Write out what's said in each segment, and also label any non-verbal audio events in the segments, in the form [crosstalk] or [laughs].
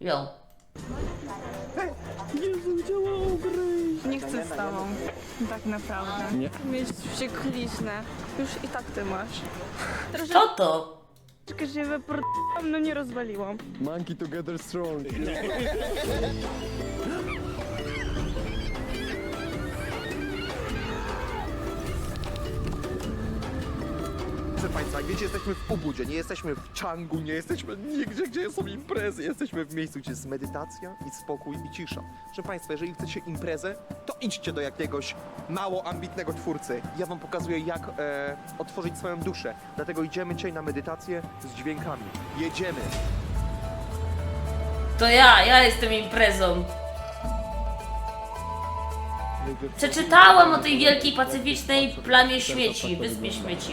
Jo. Jezu, działało gry. Nie chcę z tobą. Tak naprawdę. Nie. Mieć wściekliznę. Już i tak ty masz. Co to? Troszeczkę się wyprodałam, no nie rozwaliłam. Monkey together strong. [laughs] Jak wiecie, jesteśmy w Ubudzie, nie jesteśmy w Changu, nie jesteśmy nigdzie, gdzie są imprezy. Jesteśmy w miejscu, gdzie jest medytacja i spokój i cisza. Proszę Państwa, jeżeli chcecie imprezę, to idźcie do jakiegoś mało ambitnego twórcy. Ja Wam pokazuję, jak e, otworzyć swoją duszę. Dlatego idziemy dzisiaj na medytację z dźwiękami. Jedziemy. To ja, ja jestem imprezą. Przeczytałam o tej wielkiej pacyficznej plamie śmieci, wyspie śmieci.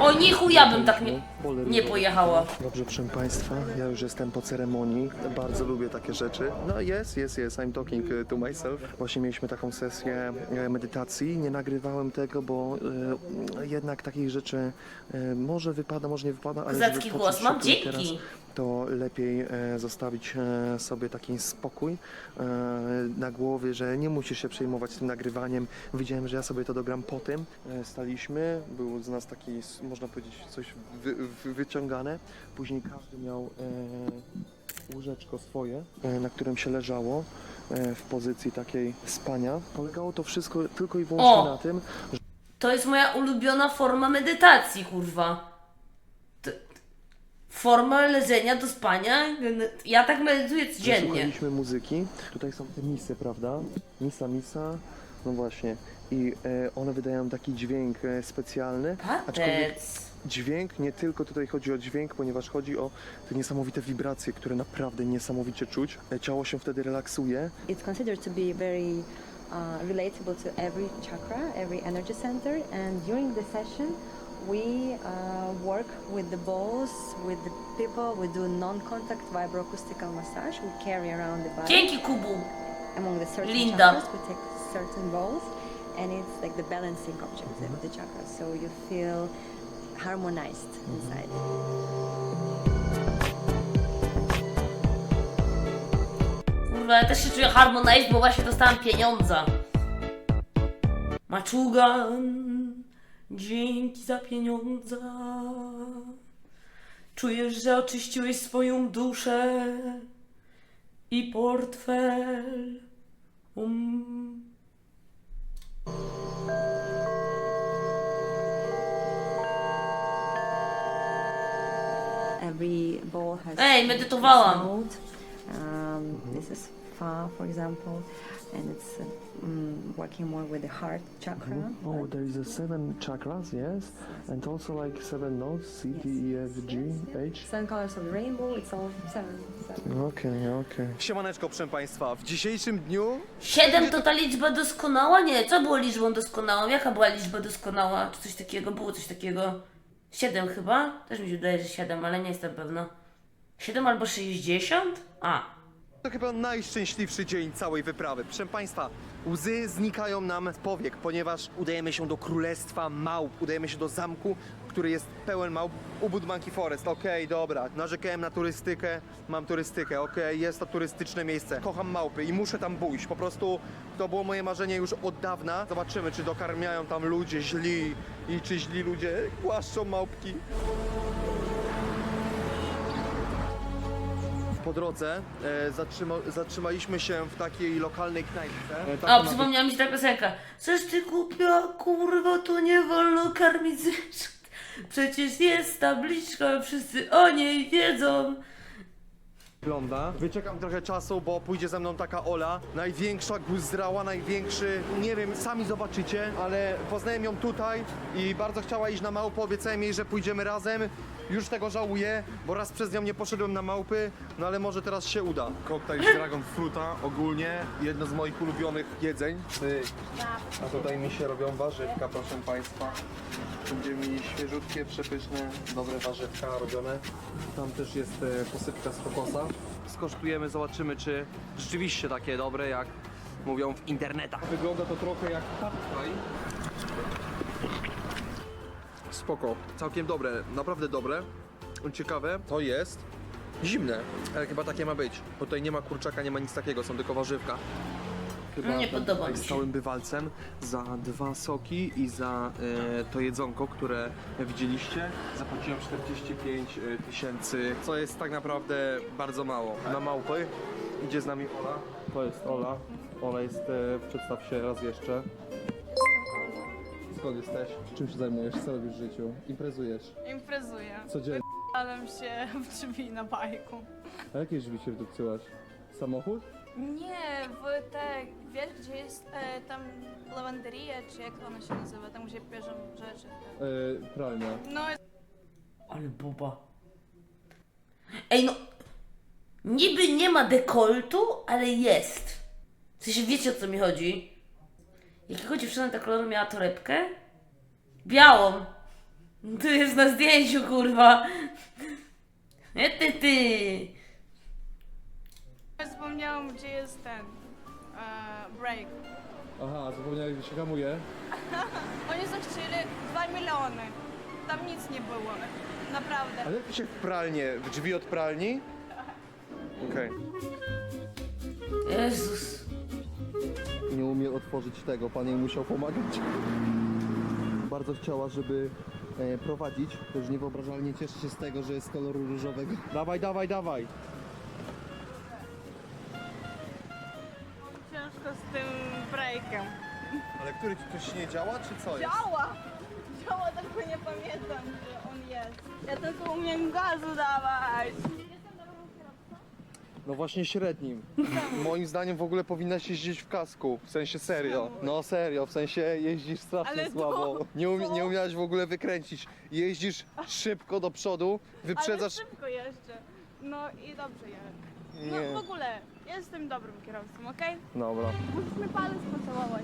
O nichu ja bym tak nie, nie pojechała. Dobrze, proszę Państwa, ja już jestem po ceremonii. Bardzo lubię takie rzeczy. No jest, jest, jest. I'm talking e, to myself. Właśnie mieliśmy taką sesję e, medytacji. Nie nagrywałem tego, bo e, jednak takich rzeczy może wypada, może nie wypada, ale Kozacki głos mam, się tu i teraz, dzięki. To lepiej e, zostawić e, sobie taki spokój e, na głowie, że nie musisz się przejmować tym nagrywaniem. Widziałem, że ja sobie to dogram po tym. Staliśmy, był z nas taki, można powiedzieć, coś wy, wy, wyciągane. Później każdy miał łóżeczko swoje, na którym się leżało w pozycji takiej spania. Polegało to wszystko tylko i wyłącznie O! na tym, To jest moja ulubiona forma medytacji, kurwa. Forma leżenia do spania. Ja tak medytuję codziennie. słuchaliśmy muzyki. Tutaj są te misy, prawda? Misa, misa, no właśnie. I e, one wydają taki dźwięk e, specjalny. Aczkolwiek Patec. dźwięk, nie tylko tutaj chodzi o dźwięk, ponieważ chodzi o te niesamowite wibracje, które naprawdę niesamowicie czuć. E, Ciało się wtedy relaksuje. It's considered to be very uh, relatable to every chakra, every energy center. And during the session, we uh, work with the balls, with the people. We do non-contact vibroacoustical massage. We carry around the body. Dzięki Kubu. Among the certain Linda. chakras, we take certain balls, and it's like the balancing object of the chakras. So you feel harmonized inside. Kurwa, ja też się czuję harmonized, bo właśnie dostałam pieniądza. Maczugan, dzięki za pieniądze. Czujesz, że oczyściłeś swoją duszę i portfel. Um. Every ball has Ej, medytowałam. Um, this is fa, for example, and it's mm, working more with the heart chakra. Oh, there is a seven chakras, yes, and also like seven notes: C, D, E, F, G, H. Seven colors of the rainbow. It's all seven. seven. Okej, okej. Siemaneczko, proszę Państwa. W dzisiejszym dniu Siedem to ta liczba doskonała? Nie, co było liczbą doskonałą? Jaka była liczba doskonała? Czy coś takiego? Było coś takiego? Siedem chyba? Też mi się wydaje, że siedem, ale nie jestem pewna. Siedem albo sześćdziesiąt? A. To chyba najszczęśliwszy dzień całej wyprawy. Proszę Państwa, łzy znikają nam z powiek, ponieważ udajemy się do Królestwa Małp, udajemy się do zamku, który jest pełen małp. Ubud Monkey Forest, okej, dobra. Narzekałem na turystykę, mam turystykę, okej, jest to turystyczne miejsce. Kocham małpy i muszę tam pójść. Po prostu to było moje marzenie już od dawna. Zobaczymy, czy dokarmiają tam ludzie źli i czy źli ludzie głaszczą małpki. Po drodze e, zatrzyma, zatrzymaliśmy się w takiej lokalnej knajpce. E, ma przypomniała mi się ta piosenka. Coś ty głupia, kurwa, tu nie wolno karmić zwierząt. Przecież jest tabliczka, wszyscy o niej wiedzą. wygląda. Wyczekam trochę czasu, bo pójdzie ze mną taka Ola. Największa guzdrała, największy, nie wiem, sami zobaczycie, ale poznałem ją tutaj i bardzo chciała iść na małpę. Obiecałem jej, że pójdziemy razem. Już tego żałuję, bo raz przez nią nie poszedłem na małpy, no ale może teraz się uda. Koktajl z Dragon Fruta ogólnie, jedno z moich ulubionych jedzeń. Pyk. A tutaj mi się robią warzywka, proszę Państwa. Będziemy mieli świeżutkie, przepyszne, dobre warzywka robione. Tam też jest e, posypka z kokosa. Skosztujemy, zobaczymy czy rzeczywiście takie dobre jak mówią w internetach. Wygląda to trochę jak tutaj. Spoko, całkiem dobre, naprawdę dobre. ciekawe, to jest zimne, ale chyba takie ma być. Bo tutaj nie ma kurczaka, nie ma nic takiego, są tylko warzywka. Chyba Nie podoba mi się. Stałym bywalcem za dwa soki i za e, to jedzonko, które widzieliście, zapłaciłem 45 e, tysięcy, co jest tak naprawdę bardzo mało. Na małpy idzie z nami Ola. To jest Ola. Ola jest, e, przedstaw się raz jeszcze. Skąd jesteś? Czym się zajmujesz? Co robisz w życiu? Imprezujesz? Imprezuję. Codziennie. Palam się w drzwi na bajku. A jakie drzwi się wdupcyłaś? Samochód? Nie, w te, wiesz gdzie jest e, tam lawanderia, czy jak ona się nazywa, tam gdzie bierzą rzeczy. Yy, pralnia. No Ale buba. Ej no. Niby nie ma dekoltu, ale jest. W sensie wiecie o co mi chodzi? Jakiego dziewczyna ta koloru miała torebkę? Białą. Tu jest na zdjęciu, kurwa. E ty ty. zapomniałam gdzie jest ten e, break. Aha, zapomniałeś, że się hamuje? [laughs] Oni zachcieli 2 miliony. Tam nic nie było. Naprawdę. Ale jak się w pralnie, w drzwi od pralni? Okej. Jezus. Nie umie otworzyć tego, pan jej musiał pomagać. Bardzo chciała, żeby e, prowadzić, to już niewyobrażalnie cieszy się z tego, że jest koloru różowego. Dawaj, dawaj, dawaj. Ciężko z tym breakiem. Ale który ci coś nie działa, czy co jest? Działa! Działa, tylko nie pamiętam, że on jest. Ja tylko umiem gazu dawać. No właśnie średnim. Moim zdaniem w ogóle powinnaś jeździć w kasku. W sensie serio. No serio, w sensie jeździsz strasznie Ale słabo. Nie, umie, nie umiałaś w ogóle wykręcić. Jeździsz szybko do przodu, Ale wyprzedzasz... szybko jeszcze. No i dobrze jest. Nie. No w ogóle, jestem dobrym kierowcą, okej? Dobra. Musisz mi palec pocałować.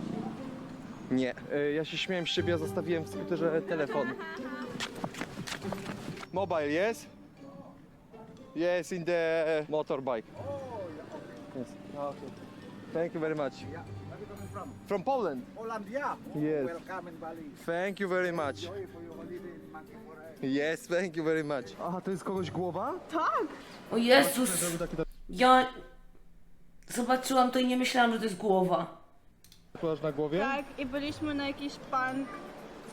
Nie. E, Ja się śmiałem z ciebie, ja zostawiłem w skuterze telefon. Mobile, yes? Yes, in the motorbike. Yes. Okay. Thank you very much. From Poland? Poland, yeah. Yes. Welcome in Bali. Thank you very much. Enjoy for your holiday in Monkey Forest. Yes, thank you very much. Aha, to jest kogoś głowa? O Jezus. Ja zobaczyłam to i nie myślałam, że to jest głowa. tatuaż na głowie? Tak, i byliśmy na jakiś punk,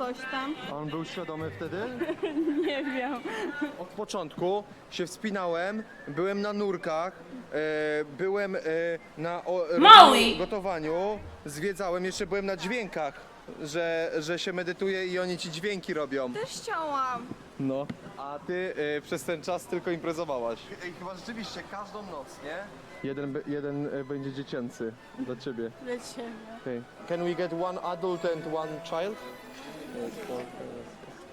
coś tam. A on był świadomy wtedy? [laughs] Nie wiem. Od początku się wspinałem, byłem na nurkach, e, byłem e, na o, Maui! gotowaniu, zwiedzałem, jeszcze byłem na dźwiękach, że, że się medytuje i oni ci dźwięki robią. Też chciałam. No. A ty e, przez ten czas tylko imprezowałaś. Ej, chyba rzeczywiście każdą noc, nie? Jeden, jeden e, będzie dziecięcy dla ciebie. Dla ciebie. Okay. Can we get one adult and one child?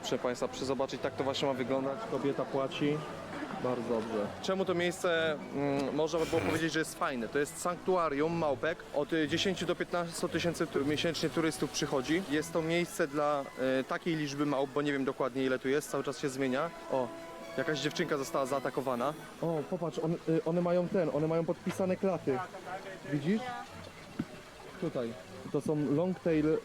Proszę Państwa, przy zobaczyć tak to właśnie ma wyglądać. Kobieta płaci. Bardzo dobrze. Czemu to miejsce mm, można by było powiedzieć, że jest fajne? To jest sanktuarium małpek. Od y, 10 do 15 tysięcy miesięcznie turystów przychodzi. Jest to miejsce dla y, takiej liczby małp, bo nie wiem dokładnie ile tu jest, cały czas się zmienia. O, jakaś dziewczynka została zaatakowana. O, popatrz, on, y, one mają ten, one mają podpisane klaty. Widzisz? Tutaj. To są longtail y,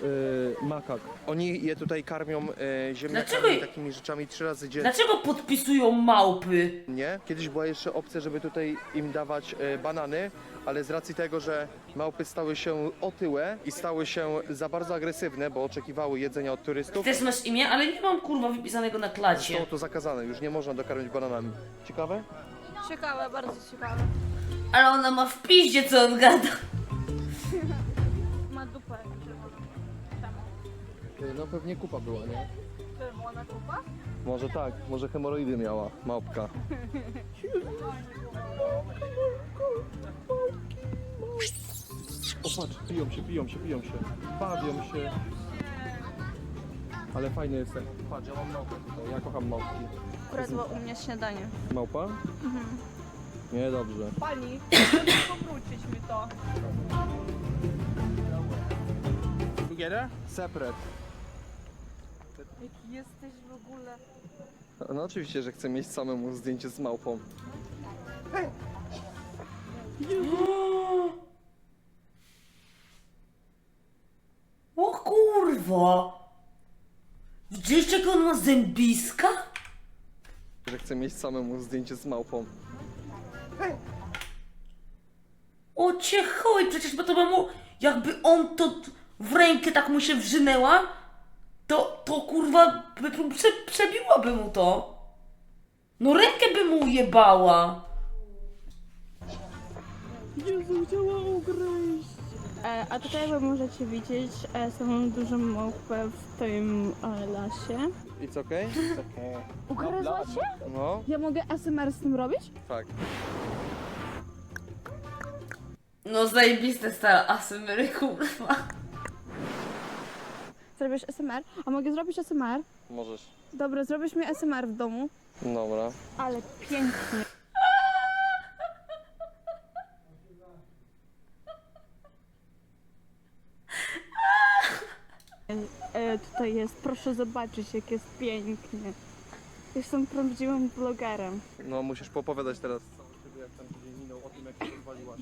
makak. Oni je tutaj karmią y, ziemniakami Dlaczego i je- takimi rzeczami trzy razy dziennie. Dlaczego podpisują małpy? Nie. Kiedyś była jeszcze opcja, żeby tutaj im dawać e, banany, ale z racji tego, że małpy stały się otyłe i stały się za bardzo agresywne, bo oczekiwały jedzenia od turystów, Też masz imię, ale nie mam kurwa wypisanego na klacie. zostało to zakazane. Już nie można dokarmić bananami. Ciekawe? Ciekawe, bardzo ciekawe. Ale ona ma w piździe co on gada. [laughs] Temu. Y, No pewnie kupa była, nie? Czerwona kupa? Może tak, może hemoroidy miała małpka. O patrz, piją się, piją się, piją się. Bawią się. Ale fajny jest ten. Patrz, ja mam małpę tutaj. Ja kocham małpki. Akurat było u mnie śniadanie. Małpa? Nie, dobrze. Pani, powrócić mi to. Together? Separate. Jaki jesteś w ogóle? No oczywiście, że chcę mieć samemu zdjęcie z małpą. O kurwa. Widzieliście jak on ma zębiska? że chce mieć samemu zdjęcie z małpą. O cię chuj, przecież bo to by mu, jakby on to w rękę tak mu się wrzynęła, to, to kurwa, by, prze, przebiłaby mu to. No rękę by mu ujebała. E, a tutaj jak możecie widzieć, e, są dużą małpę w tym e, lasie. It's okay? Ugryzła się? No, Ja mogę ASMR z tym robić? tak. No zajebiste stara asymery, kurwa. Zrobisz ASMR? A mogę zrobić ASMR? Możesz. Dobra, zrobisz mi ASMR w domu. Dobra. Ale pięknie. E, tutaj jest, proszę zobaczyć jak jest pięknie. Jestem prawdziwym vlogerem. No, musisz popowiadać teraz jak tam tydzień minął o tym, jak się rozwaliłaś.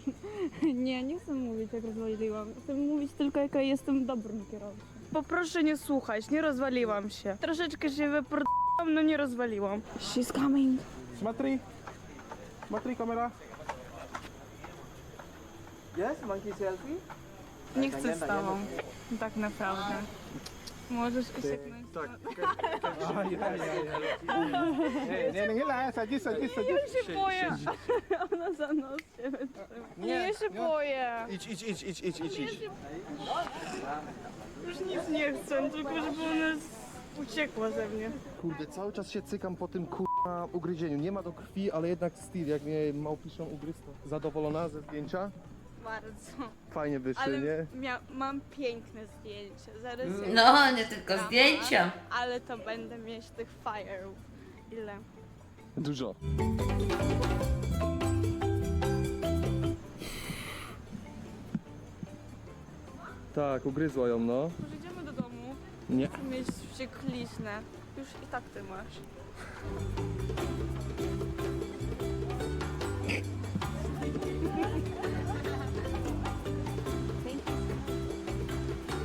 Nie, nie chcę mówić jak rozwaliłam. Chcę mówić tylko jaka jestem dobrym kierowcą. Poproszę nie słuchać, nie rozwaliłam się. Troszeczkę się wyprodałam, no nie rozwaliłam. She's coming. Смотри. Смотри, камера. Yes, monkey selfie. Nie chcę z tobą. Tak naprawdę. Możesz usieknąć. Tak. [laughs] Ay, ay, ay, ay. Nie, nie, nie, nie, sadzi, sadzi, sadzi. Ja się boję. [laughs] Ona za nos się wytrzyma. Nie, ja się boję. Idź, idź, idź, idź, idź, idź, idź. Już nic nie chcę, tylko żeby ona uciekła ze mnie. Kurde, cały czas się cykam po tym kurwa ugryzieniu. Nie ma do krwi, ale jednak styl, jak mnie małpiszą ugryzł. to Zadowolona ze zdjęcia? Bardzo. Fajnie wyszły, Ale nie? mia- mam piękne zdjęcia. Zaraz je No, nie tylko dam, zdjęcia. Ale to będę mieć tych fire'ów. Ile? Dużo. Tak, ugryzła ją, no. Może idziemy do domu? Nie. Chcę mieć wściekliznę. Już i tak ty masz.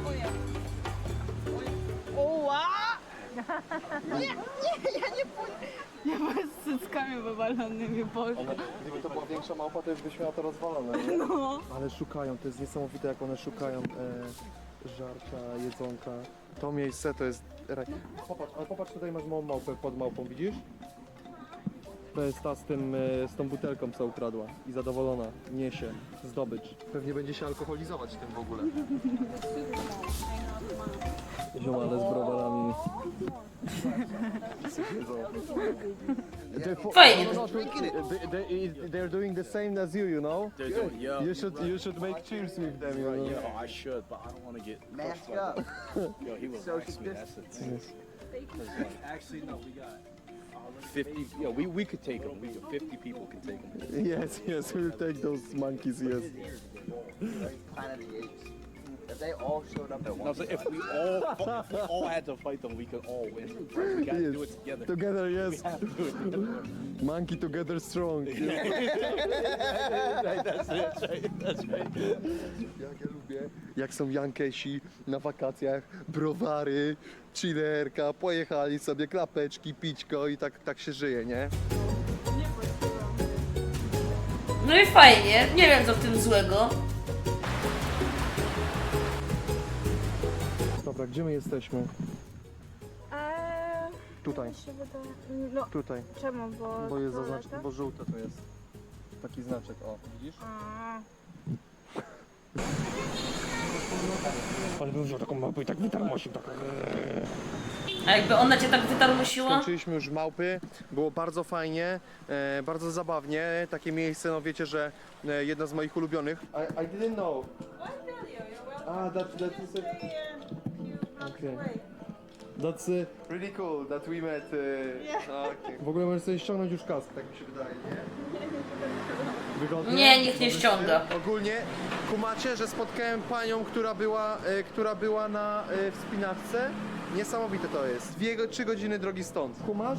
Oje. Oje. Oła! Nie, nie, ja nie pójdę. Ja byłem z cyckami wywalonymi, Boże. Gdyby to była większa małpa, to już byś miała to rozwalone. Nie? No. Ale szukają, to jest niesamowite, jak one szukają e, żarcia, jedzonka. To miejsce to jest raj. Popatrz, ale popatrz, tutaj masz małą małpę pod małpą, widzisz? To jest ta z, tym, e, z tą butelką, co ukradła. I zadowolona, niesie zdobycz. Pewnie będzie się alkoholizować tym w ogóle. Ziomale z browarami. Fajnie. They, they, they're doing the same as you, you know? They're doing, yeah. You should, you should make cheers with them, you know? Yeah, I should, but I don't want to get Mask up. Yo, he will wax me. That's the thing. 'Cause, like, actually, no, we got 50. Yeah, we, we could take them. We could, 50 people could take them. Yes, yes, we'll take those monkeys, yes. Planet of the Apes. If they all showed up at No, once, so if we all if we all had to fight them, we could all win. We got to do it together. Together, We yes. have to do it together. Monkey together strong. [laughs] Right, that's it. That's right. That's right. Jak ja lubię, jak są Jankesi na wakacjach, browary, chillerka, pojechali sobie, klapeczki, pićko i tak, tak się żyje, nie? No i fajnie, nie wiem co w tym złego. Dobra, gdzie my jesteśmy? Eee, Tutaj, mi się wydaje... No, tutaj, czemu? Bo, bo jest zaznaczone, bo żółte to jest. Taki znaczek, o, widzisz? A. A jakby ona cię tak wytarmosiła? Skończyliśmy już małpy, było bardzo fajnie, e, bardzo zabawnie. Takie miejsce, no wiecie, że e, jedno z moich ulubionych. I, I didn't know. Ah, that, that is a... Okay. That's uh, really cool that we met. Uh, okay. W ogóle możesz sobie ściągnąć już kask, tak mi się wydaje, nie? Wygodnie? Nie, niech nie ściąga. Ogólnie kumacie, że spotkałem panią, która była, e, która była na e, wspinaczce. Niesamowite to jest. Dwie, go- trzy godziny drogi stąd. Kumasz?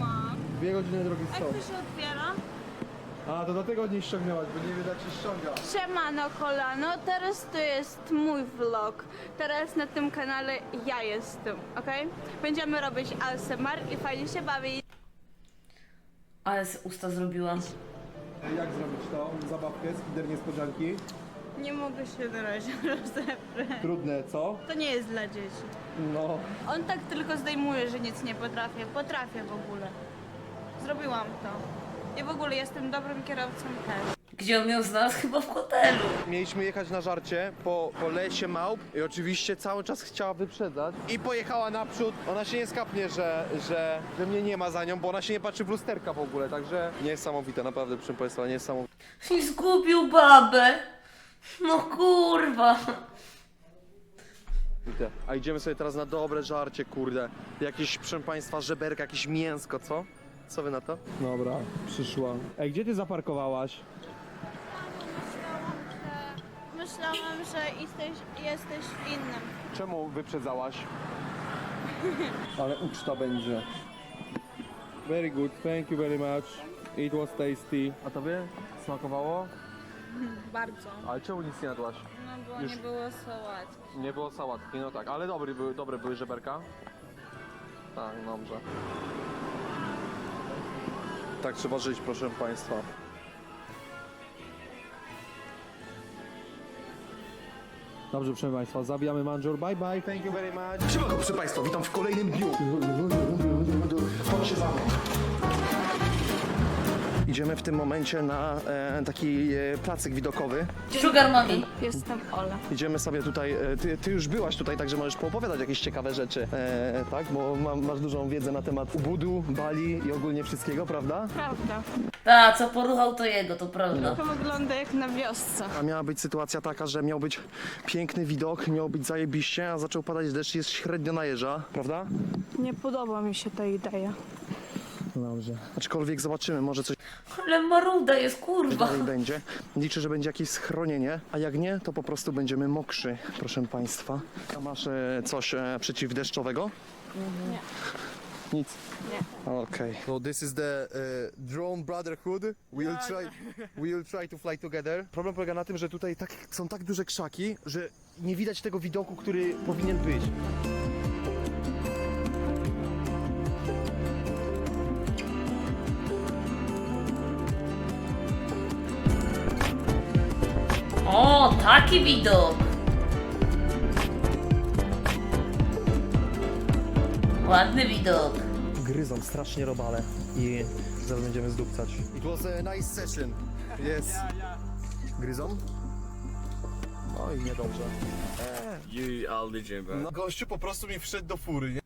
Mam. Dwie godziny drogi Jak stąd. to się otwiera? A, to dlatego nie ściągnęłaś, bo nie widać się ściąga. Siemano kolano, teraz to jest mój vlog. Teraz na tym kanale ja jestem, ok? Będziemy robić ASMR i fajnie się bawić. Ale z usta zrobiła. Jak zrobić to? Zabawkę z Kinder Niespodzianki? Nie mogę się na razie [laughs] rozebrać. Trudne, co? To nie jest dla dzieci. No. On tak tylko zdejmuje, że nic nie potrafię. Potrafię w ogóle. Zrobiłam to. I w ogóle jestem dobrym kierowcą też. Gdzie on ją znalazł? Chyba w hotelu. Mieliśmy jechać na żarcie po, po lesie małp i oczywiście cały czas chciała wyprzedzać i pojechała naprzód. Ona się nie skapnie, że, że, że mnie nie ma za nią, bo ona się nie patrzy w lusterka w ogóle, także niesamowite, naprawdę proszę Państwa, niesamowite. I zgubił babę. No kurwa. A idziemy sobie teraz na dobre żarcie, kurde. Jakieś, proszę Państwa, żeberka, jakieś mięsko, co? Co Wy na to? Dobra, przyszła. Ej, gdzie ty zaparkowałaś? Że jesteś, jesteś w innym. Czemu wyprzedzałaś? [laughs] Ale uczta będzie. Very good, thank you very much. It was tasty. A tobie? Smakowało? [laughs] Bardzo. Ale czemu nic nie jadłaś? No bo Już- nie było sałatki. Nie było sałatki, no tak, ale dobre były, dobre były żeberka. Tak, dobrze. Tak trzeba żyć, proszę Państwa. Dobrze, proszę Państwa, zabijamy manżur, bye bye. Thank you very much. Siemanko, proszę Państwa, witam w kolejnym dniu. Chodźcie za mną. Idziemy w tym momencie na e, taki e, placyk widokowy. Sugar mommy. Jestem Ola. Idziemy sobie tutaj, e, ty, ty już byłaś tutaj, także możesz poopowiadać jakieś ciekawe rzeczy, e, tak? Bo mam, masz dużą wiedzę na temat Ubudu, Bali i ogólnie wszystkiego, prawda? Prawda. Ta, co poruchał to jego, to prawda. To wygląda jak na wiosce. A miała być sytuacja taka, że miał być piękny widok, miał być zajebiście, a zaczął padać deszcz i jest średnio na jeża, prawda? Nie podoba mi się ta idea. Dobrze. Aczkolwiek zobaczymy, może coś Ale maruda jest, kurwa. dalej będzie. Liczę, że będzie jakieś schronienie, a jak nie, to po prostu będziemy mokrzy, proszę Państwa. A masz e, coś e, przeciwdeszczowego? Nie. Nic? Nie. Okej. So this is the uh, drone brotherhood. We'll try, we'll try to fly together. Problem polega na tym, że tutaj tak, są tak duże krzaki, że nie widać tego widoku, który powinien być. Taki widok. Ładny widok. Gryzą strasznie robale i zaraz będziemy zdupcać. It was a nice session. Yes. Gryzą? No i niedobrze. You are legend, bro. No, gościu po prostu mi wszedł do fury, nie?